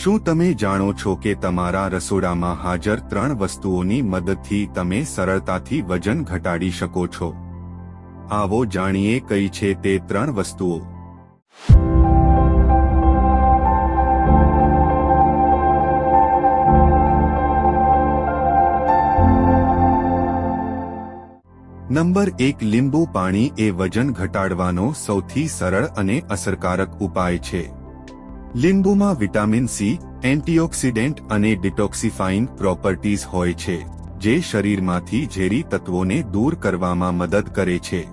શું તમે જાણો છો કે તમારા રસોડામાં હાજર ત્રણ વસ્તુઓની મદદથી તમે સરળતાથી વજન ઘટાડી શકો છો? આવો જાણીએ કઈ છે તે ત્રણ વસ્તુઓ. નંબર એક, લીંબુ પાણી એ વજન ઘટાડવાનો સૌથી સરળ અને અસરકારક ઉપાય છે. લીંબુમાં વિટામિન સી, એન્ટીઓક્સિડન્ટ અને ડિટોક્સિફાઇંગ પ્રોપર્ટીઝ હોય છે, જે શરીરમાંથી ઝેરી તત્વોને દૂર કરવામાં મદદ કરે છે.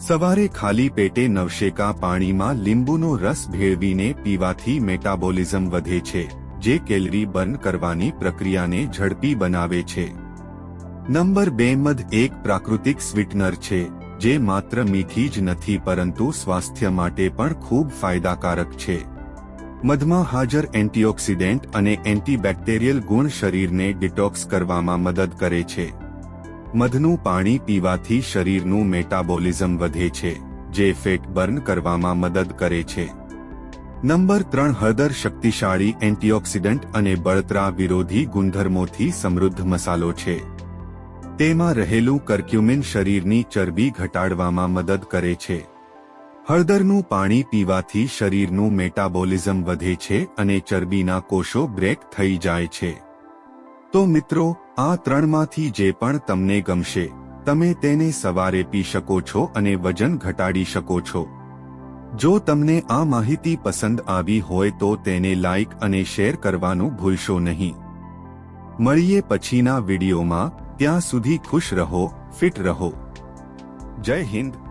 સવારે ખાલી પેટે નવશેકા પાણીમાં લીંબુનો રસ ભેળવીને પીવાથી મેટાબોલિઝમ વધે છે, જે કેલરી બર્ન કરવાની પ્રક્રિયાને ઝડપી બનાવે છે. નંબર બે મધ એક પ્રાકૃતિક સ્વીટનર છે, જે માત્ર મીઠી જ નથી પરંતુ સ્વાસ્થ્ય માટે પણ ખૂબ ફાયદાકારક છે. મધમાં હાજર એન્ટીઓક્સિડન્ટ અને એન્ટીબેક્ટેરિયલ ગુણ શરીરને ડિટોક્સ કરવામાં મદદ કરે છે. મધનું પાણી પીવાથી શરીરનું મેટાબોલિઝમ વધે છે, જે ફેટ બર્ન કરવામાં મદદ કરે છે. નંબર ત્રણ, હળદર શક્તિશાળી એન્ટીઓક્સિડન્ટ અને બળતરા વિરોધી ગુણધર્મોથી સમૃદ્ધ મસાલો છે. તેમાં રહેલું કર્ક્યુમિન શરીરની ચરબી ઘટાડવામાં મદદ કરે છે. હળદરનું પાણી પીવાથી શરીરનું મેટાબોલિઝમ વધે છે અને ચરબીના કોષો બ્રેક થઈ જાય છે. તો મિત્રો, આ ત્રણમાંથી જે પણ તમને ગમશે, તમે તેને સવારે પી શકો છો અને વજન ઘટાડી શકો છો. જો તમને આ માહિતી પસંદ આવી હોય તો તેને લાઇક અને શેર કરવાનું ભૂલશો નહીં. મળીએ પછીના વિડીયોમાં, ત્યાં સુધી ખુશ રહો, ફિટ રહો. જય હિન્દ.